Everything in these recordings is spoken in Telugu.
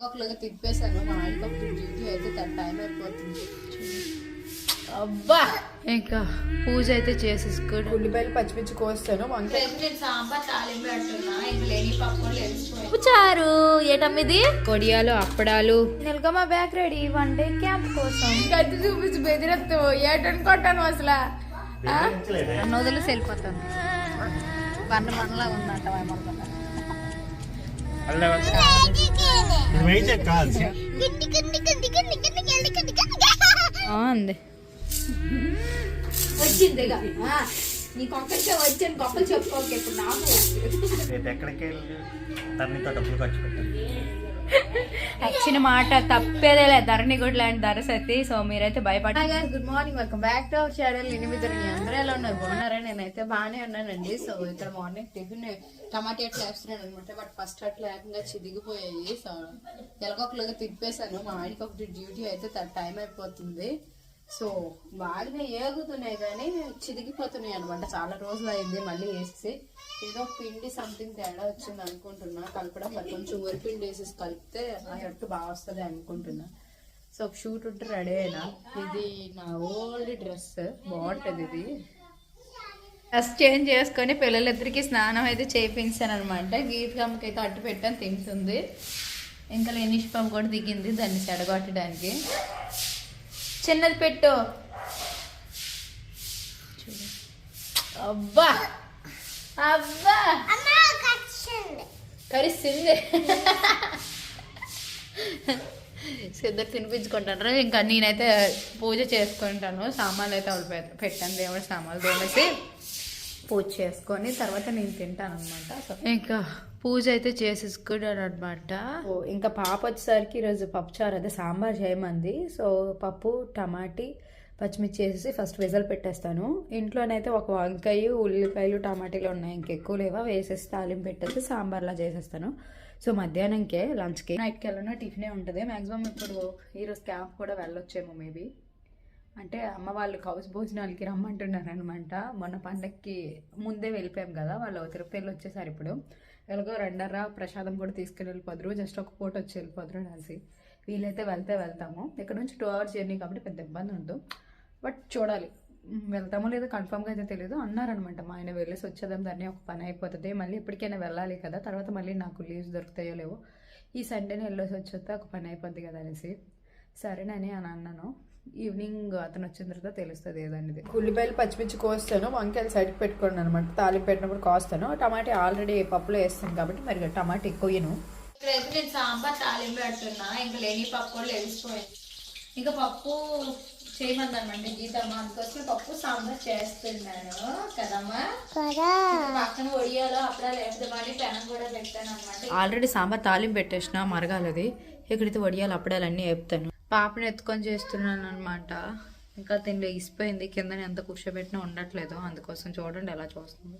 ఒకలాగా తిప్పేశాను మా ఒక డ్యూటీ అయితే తన టైం అయిపోతుంది. అబ్బా! ఇంకా పూజ అయితే చేసేసుకోడు. ఉల్లిపాయలు పచ్చిమిర్చి కోస్తాను చారు ఏటమ్మిది? కొడియాలు అప్పడాలు. నిలకమ్మ back ready one day camp కోసం. కత్తి చూపించి బెదిరెత్తు ఏటనుకుంటాను అసలు? నన్ను వదిలేసి వెళ్ళిపోతాను. వన్ వన్లా ఉందంట అంది. వచ్చింది ఇక. ఆ, నీ కొక్కడికే వచ్చాను గొప్పలు చెప్పుకోక ఇప్పుడు నాకు ఎక్కడికి వెళ్ళి? తనతో డబ్బులు ఖర్చు పెట్టాలి. వచ్చిన మాట తప్పేదేలే ధరణి గుడ్ లాంటి ధరసతి సో మీరైతే భయపడ good morning welcome back to our channel ఎనిమిది అందరూ ఎలా ఉన్నారు? బాగున్నారా? నేనైతే బాగానే ఉన్నానండి. సో ఇక్కడ మార్నింగ్ టిఫిన్ టమాటా ఎట్లా వేస్తున్నాను అనమాట బట్ ఫస్ట్ అట్లా ఏకంగా చిదిగిపోయాయి. సో ఎలాగొకలాగా తిప్పేశాను. మా ఆయనకి ఒకటి డ్యూటీ అయితే తన టైం అయిపోతుంది. సో బాగానే ఏగుతున్నాయి కానీ చిరిగిపోతున్నాయి అనమాట చాలా రోజులు అయింది మళ్ళీ వేసేసి ఏదో పిండి సంథింగ్ తేడా వచ్చింది అనుకుంటున్నా. కలపడం మరి కొంచెం వరిపిండి వేసేసి కలిపితే ఆ హెడ్ బాగా వస్తుంది అనుకుంటున్నా. సో ఒక షూట్ ఉంటే రెడీ అయినా. ఇది నా ఓల్డ్ డ్రెస్ బాగుంటది ఇది. డ్రెస్ చేంజ్ చేసుకొని పిల్లలిద్దరికి స్నానం అయితే చేయించాను అనమాట గీతకమ్మకి అయితే అట్టు పెట్టాను తింటుంది. ఇంకా లేనిష్ పాప కూడా దిగింది దాన్ని చెడగొట్టడానికి. చిన్నది పెట్టు. అబ్బా. అబ్బా. కరిస్తుంది సిద్ధర్ తినిపించుకుంటాను. ఇంకా నేనైతే పూజ చేసుకుంటాను. సామాన్లు అయితే వాళ్ళు పెట్టాను. దేవుడి సామాన్లు తోమేసి పూజ చేసుకొని తర్వాత నేను తింటాను అనమాట ఇంకా పూజ అయితే చేసేసుకున్నాను అనమాట ఇంకా పాప వచ్చేసరికి ఈరోజు పప్పుచారు అదే సాంబార్ చేయమంది. సో పప్పు టమాటీ పచ్చిమిర్చి వేసేసి ఫస్ట్ విజల్ పెట్టేస్తాను. ఇంట్లోనైతే ఒక వంకాయ ఉల్లిపాయలు టమాటీలు ఉన్నాయి. ఇంకెక్కువ లేవా వేసేసి తాలింపు పెట్టేసి సాంబార్లా చేసేస్తాను. సో మధ్యాహ్నంకే లంచ్కి. నైట్కి వెళ్ళినా టిఫినే ఉంటుంది. మ్యాక్సిమం ఇప్పుడు ఈరోజు క్యాంప్ కూడా వెళ్ళొచ్చేమో మేబీ. అంటే అమ్మ వాళ్ళు కౌస్ భోజనాలకి రమ్మంటున్నారు అనమాట మొన్న పండక్కి ముందే వెళ్ళిపోయాం కదా వాళ్ళు తిరుపతి వచ్చేసారు ఇప్పుడు. ఎలాగో రెండర్రా ప్రసాదం కూడా తీసుకెళ్ళి వెళ్ళిపోదురు. జస్ట్ ఒక పూట వచ్చి వెళ్ళిపోదురు అనేసి. వీలైతే వెళ్తే వెళ్తాము. ఇక్కడ నుంచి టూ అవర్స్ జర్నీ కాబట్టి పెద్ద ఇబ్బంది ఉండదు. బట్ చూడాలి. వెళ్తామో లేదో కన్ఫామ్గా అయితే తెలియదు అన్నారనమాట మా ఆయన వెళ్ళేసి వచ్చేదాం దాన్ని ఒక పని అయిపోతుంది. మళ్ళీ ఎప్పటికైనా వెళ్ళాలి కదా. తర్వాత మళ్ళీ నాకు లీవ్స్ దొరుకుతాయో లేవో ఈ సండేనే వెళ్ళేసి వచ్చేస్తే ఒక పని అయిపోద్ది కదా అనేసి. సరేనని అని అన్నాను. ఈవినింగ్ అతను వచ్చిన తర్వాత తెలుస్తుంది ఏదనేది. ఉల్లిపాయలు పచ్చిమిర్చి కోస్తాను వంకాయలు సైడ్కి పెట్టుకోండి అనమాట తాలింపు పెట్టినప్పుడు కోస్తాను. టమాటా ఆల్రెడీ పప్పులో వేస్తాను కాబట్టి మరి టమాటా ఎక్కువను ఇక్కడైతే నేను సాంబార్ తాలింపు పెడుతున్నా. ఇంకా లేని పప్పు కూడా లేచిపోయింది. ఇంకా పప్పు చేయమందన్నమాట గీతమ్మ అందుకోసం పప్పు సాంబార్ చేస్తున్నాను. కదమ్మా? పక్కన ఒడియాలో అప్పుడే లేపుదామని పెనం కూడా పెట్టాను అనమాట ఆల్రెడీ సాంబార్ తాలింపు పెట్టేసిన మరగాలది. ఇక్కడైతే వడియాలు అప్పుడాలన్నీ వేపుతాను. పాపని ఎత్తుకొని చేస్తున్నాను అనమాట ఇంకా తిండి ఇసిపోయింది. కింద ఎంత కూర్చోబెట్టినా ఉండట్లేదు. అందుకోసం చూడండి ఎలా చూస్తుంది.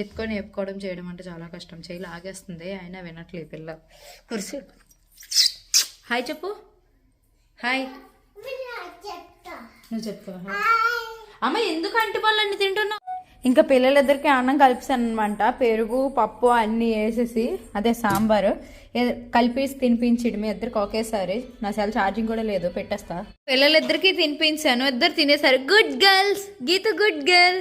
ఎత్తుకొని ఎప్పుకోవడం చేయడం అంటే చాలా కష్టం. చేయి లాగేస్తుంది. అయినా వినట్లేదు ఈ పిల్ల. కుర్చీ. హాయ్ చెప్పు. హాయ్. నువ్వు చెప్తావా? అమ్మ ఎందుకు అంటి పళ్ళన్నీ తింటున్నావు? ఇంకా పిల్లలిద్దరికి అన్నం కలిపిస్తాను అనమాట పెరుగు పప్పు అన్నీ వేసేసి అదే సాంబారు. కలిపేసి తినిపించడు మీ ఇద్దరికి ఒకేసారి. నా సెల్ ఛార్జింగ్ కూడా లేదు పెట్టేస్తా. పిల్లలిద్దరికి తినిపించాను. ఇద్దరు తినేసారు. Good girls Geetha good girl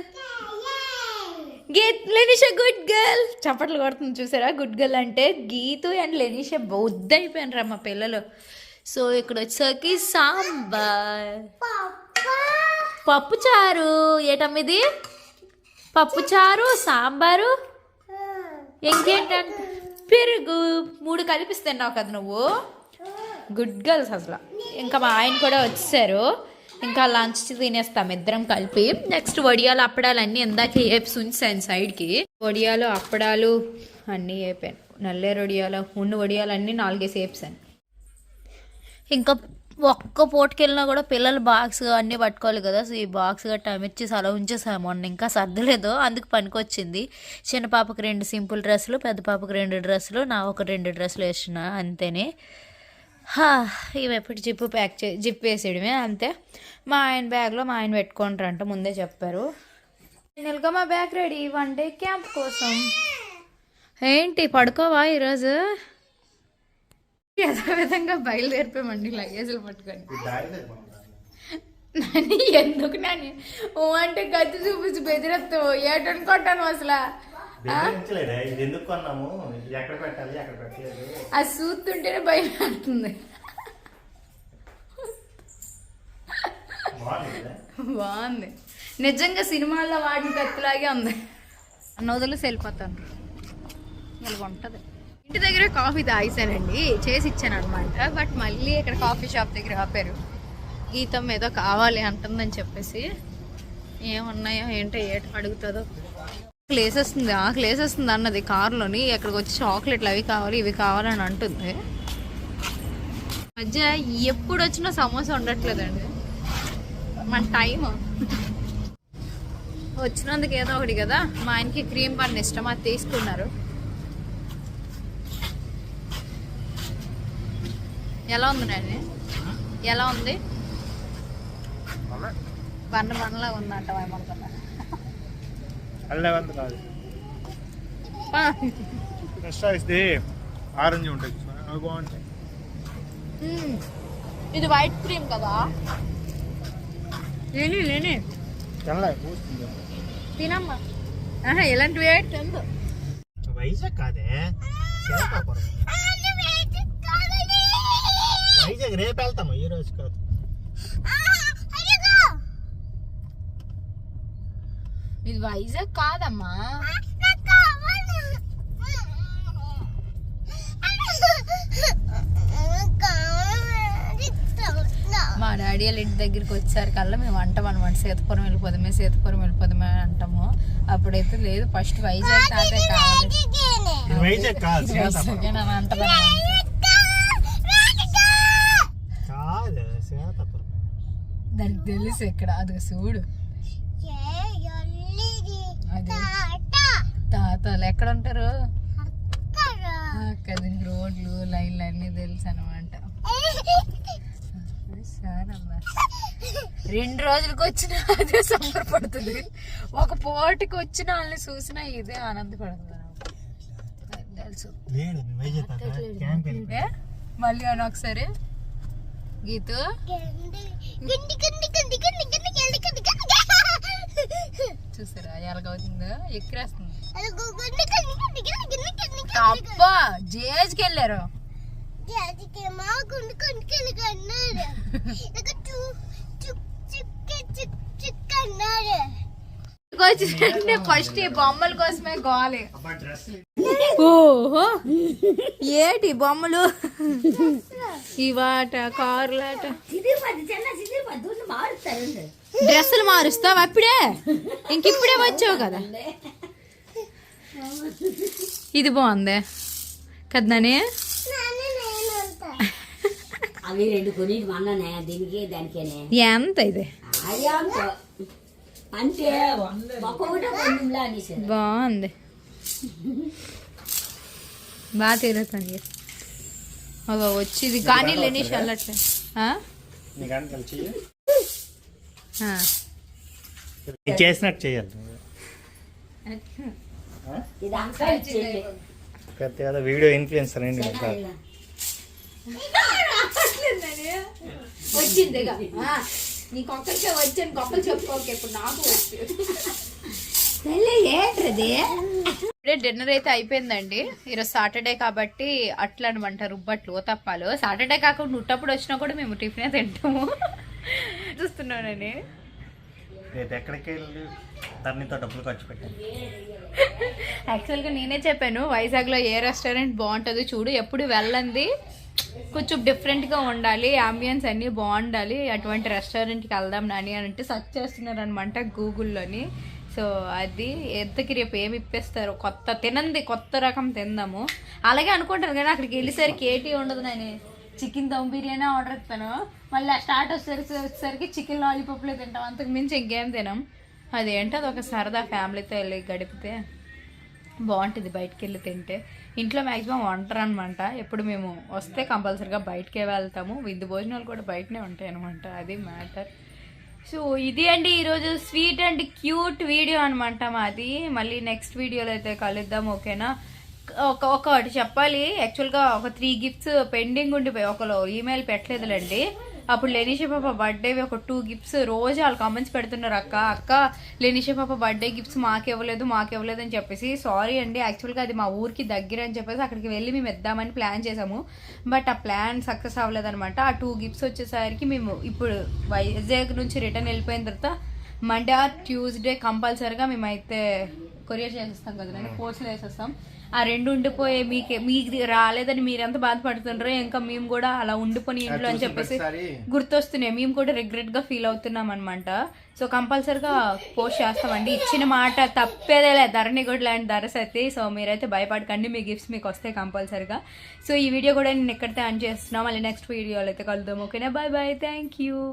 Geeth Lenisha good girl చప్పట్లు కొడుతుంది చూసారా? గుడ్ గర్ల్ అంటే గీతు అండ్ లెనిష బౌద్ధ అయిపోయినరా మా పిల్లలు. సో ఇక్కడ వచ్చేసరికి సాంబార్. పప్పు చారు. ఏటమ్మిది? పప్పు చారు సాంబారు. ఇంకేంటంట పెరుగు మూడు కలిపిస్తున్నావు కదా నువ్వు? గుడ్ గర్ల్స్ అసలు. ఇంకా మా ఆయన కూడా వచ్చేసారు. ఇంకా లంచ్ తినేస్తాం ఇద్దరం కలిపి. నెక్స్ట్ వడియాలు అప్పడాలు అన్నీ ఇందాక వేపి ఉంచాను సైడ్కి వడియాలు అప్పడాలు అన్నీ వేపాను నల్లేరు వడియాలు ఉన్న వడియాలు అన్నీ నాలుగేసి వేపాను ఇంకా ఒక్క పోటుకెళ్ళినా కూడా పిల్లలు బాక్స్ అన్నీ పట్టుకోవాలి కదా. సో ఈ బాక్స్ గట్టా అమిర్చి అలా ఉంచేసాము. మొన్న ఇంకా సర్దలేదు. అందుకు పనికొచ్చింది. చిన్న పాపకి రెండు సింపుల్ డ్రెస్సులు పెద్ద పాపకి రెండు డ్రెస్సులు నా ఒక రెండు డ్రెస్సులు వేసిన అంతేనే. ఇవి ఎప్పుడు జిప్పు ప్యాక్ చే జిప్ వేసేయడమే అంతే. మా ఆయన బ్యాగ్లో మా ఆయన పెట్టుకుంటారంట ముందే చెప్పారు. ఫైనల్గా మా bag ready. One day camp కోసం. ఏంటి పడుకోవా ఈరోజు? యథావిధంగా బయలుదేరిపోయామండి లగేజ్లు పట్టుకొని. నాని ఎందుకు నాని? ఓ అంటే గతి చూపించి బెదిరెత్తావు ఏటనుకుంటాను అసలు? ఎందుకు కొన్నాము? ఇది ఎక్కడ పెట్టాలి? ఎక్కడ పెట్టలేదు? అది చూస్తుంటేనే భయం బాగుంది. నిజంగా సినిమాల్లో వాడిన కత్తిలాగే ఉంది. అన్న వదిలేసి వెళ్ళిపోతాను. ఇలా ఉంటుంది. ఇంటి దగ్గర కాఫీ తాగేసానండి చేసి ఇచ్చాను అనమాట బట్ మళ్ళీ ఇక్కడ కాఫీ షాప్ దగ్గర ఆపారు. గీతం ఏదో కావాలి అంటుందని చెప్పేసి ఏమున్నాయో ఏంటో ఏట అడుగుతుందో. క్లేస్ వస్తుంది ఆ క్లేస్ వస్తుంది అన్నది కారులోని ఎక్కడికి వచ్చి చాక్లెట్లు అవి కావాలి ఇవి కావాలని అంటుంది. మధ్య ఎప్పుడు వచ్చినా సమోసా ఉండట్లేదండి. మన టైం వచ్చినందుకు ఏదో ఒకటి కదా మా ఆయనకి క్రీమ్ పన్ను ఇష్టం అది తీసుకున్నారు. ఎలా ఉంది నాని ఎలా ఉంది? పన్ను పనులా ఉందంట ఏమనుకున్నా అల్లే వంద కాదు ఇస్తే ఆరెంజ్ ఉంటుంది? అవి బాగుంటాయి. ఇది వైట్ క్రీమ్ కదా? లేని లేని. తినమ్మా. ఆహా ఇలాంటివి ఏంటి తిందు. వైజాగ్ కాదే వైజాగ్ రేపు వెళ్తాము ఈ రోజు కాదు. ఇది వైజాగ్ కాదమ్మా. మా డాడీ వాళ్ళ ఇంటి దగ్గరికి వచ్చారు కల్లా మేము అంటాం అనమాట సీతపురం వెళ్ళిపోదామే సీతపురం వెళ్ళిపోదామే అని అంటాము. అప్పుడైతే లేదు ఫస్ట్ వైజాగ్ తాతే కావాలి. వైజాగ్ కాదు అంటాం కాదు శేషాపురం దానికి తెలుసు ఇక్కడ అది చూడు. అది. తాతలు ఎక్కడ ఉంటారు దీనికి రోడ్లు లైన్లు అన్నీ తెలుసు అనమాట రెండు రోజులకి వచ్చిన అదే సంబరపడుతుంది. ఒక పోటీకి వచ్చిన వాళ్ళని చూసినా ఇదే ఆనందపడుతుంది? మళ్ళీ అని ఒకసారి? గీతు చూసారా? ఎలాగవుతుందో ఎక్కిరేస్తుంది. అబ్బా! జేజ్కి వెళ్ళారు. వచ్చిందంటే ఫస్ట్ ఈ బొమ్మల కోసమే గోలే. ఓహో! ఏటి బొమ్మలు? ఇవాట కారులాట డ్రెస్సులు మారుస్తావు అప్పుడే ఇంక ఇప్పుడే వచ్చావు కదా. ఇది బాగుంది. కదనే అవి రెండు కొని మొన్ననే దీనికి దానికేనే. ఎంత ఇది? అంటే బాగుంది. బాగా తిరుగుతుంది ఒక వచ్చి ఇది కానీ లేని చల్లట్లే ఆ? నీకు కలిసి ఆ. నేను చేసినట్టు చేయాలి పెద్ద వీడియో ఇన్ఫ్లుయెన్సర్ అండి. వచ్చింది ఇక. ఆ, నీకొక్కరికే వచ్చాను గొప్పలు చెప్పుకోక ఇప్పుడు నాకు వచ్చు ఇప్పుడే డిన్నర్ అయితే అయిపోయిందండి. ఈరోజు సాటర్డే కాబట్టి అట్లా అనమాట రుబ్బట్లు ఓతప్పాలు. సాటర్డే కాకుండా ఉట్టప్పుడు వచ్చినా కూడా మేము టిఫిన్ తింటాము. చూస్తున్నానని రేపు ఎక్కడికి వెళ్ళి తరణితో డబ్బులు ఖర్చు పెట్టాను యాక్చువల్గా నేనే చెప్పాను వైజాగ్లో ఏ రెస్టారెంట్ బాగుంటుందో చూడు ఎప్పుడు వెళ్ళంది. కొంచెం డిఫరెంట్గా ఉండాలి అంబియన్స్ అన్నీ బాగుండాలి. అటువంటి రెస్టారెంట్కి వెళ్దాం నాని అని అంటే సెర్చ్ చేస్తున్నారు అనమాట గూగుల్లోని సో అది ఎంతకి రేపు ఏమి ఇప్పేస్తారు? కొత్త తినంది కొత్త రకం తిందాము. అలాగే అనుకుంటాను కానీ అక్కడికి వెళ్ళేసరికి ఏటీ ఉండదు నేను చికెన్ దమ్ బిర్యానీ ఆర్డర్ ఇస్తాను. మళ్ళీ స్టార్ట్ వచ్చేసరికి వచ్చేసరికి చికెన్ లాలీపాప్లే తింటాం. అంతకు మించి ఇంకేం తినాం. అదేంటో అది ఒక సరదా ఫ్యామిలీతో వెళ్ళి గడిపితే బాగుంటుంది బయటికి వెళ్ళి తింటే. ఇంట్లో మ్యాక్సిమం వంటరు అనమాట ఎప్పుడు మేము వస్తే కంపల్సరీగా బయటకే వెళ్తాము. విందు భోజనాలు కూడా బయటనే ఉంటాయి అనమాట అది మ్యాటర్. సో ఇది అండి ఈరోజు స్వీట్ అండ్ క్యూట్ వీడియో అనమాట మాది. మళ్ళీ నెక్స్ట్ వీడియోలో అయితే కలుద్దాం ఓకేనా? ఒక ఒకటి చెప్పాలి. యాక్చువల్గా ఒక త్రీ గిఫ్ట్స్ పెండింగ్ ఉండిపోయి ఒకరు ఈమెయిల్ పెట్టలేదులేండి. అప్పుడు లెనిషా పాప బర్త్డే ఒక టూ గిఫ్ట్స్ రోజు వాళ్ళు కామెంట్స్ పెడుతున్నారు అక్క అక్క లెనిషా పాప బర్త్డే గిఫ్ట్స్ మాకు ఇవ్వలేదు మాకు ఇవ్వలేదు అని చెప్పేసి సారీ అండి యాక్చువల్గా అది మా ఊరికి దగ్గర అని చెప్పేసి అక్కడికి వెళ్ళి మేము ఇద్దామని ప్లాన్ చేసాము బట్ ఆ ప్లాన్ సక్సెస్ అవ్వలేదన్నమాట. ఆ టూ గిఫ్ట్స్ వచ్చేసరికి మేము ఇప్పుడు వైజాగ్ నుంచి రిటర్న్ వెళ్ళిపోయిన తర్వాత మండే ఆర్ ట్యూస్డే కంపల్సరీగా మేమైతే కొరియర్ చేసేస్తాం కదండి పోస్ట్లో వేసేస్తాం. ఆ రెండు ఉండిపోయే మీకు మీకు రాలేదని మీరెంత బాధపడుతుండ్రో ఇంకా మేము కూడా అలా ఉండిపోయి ఇంట్లో అని చెప్పేసి గుర్తొస్తున్నాయి. మేము కూడా రిగ్రెట్గా ఫీల్ అవుతున్నాం అనమాట సో కంపల్సరీగా పోస్ట్ చేస్తామండి. ఇచ్చిన మాట తప్పేదేలే ధరణి కూడా లాంటి ధర సత్తి సో మీరైతే భయపడకండి. మీ గిఫ్ట్స్ మీకు వస్తాయి కంపల్సరీగా సో ఈ వీడియో కూడా నేను ఎక్కడితే ఆన్ చేస్తున్నాం. మళ్ళీ నెక్స్ట్ వీడియోలో అయితే కలుద్దాం. ఓకేనా బాయ్ బాయ్ థ్యాంక్ యూ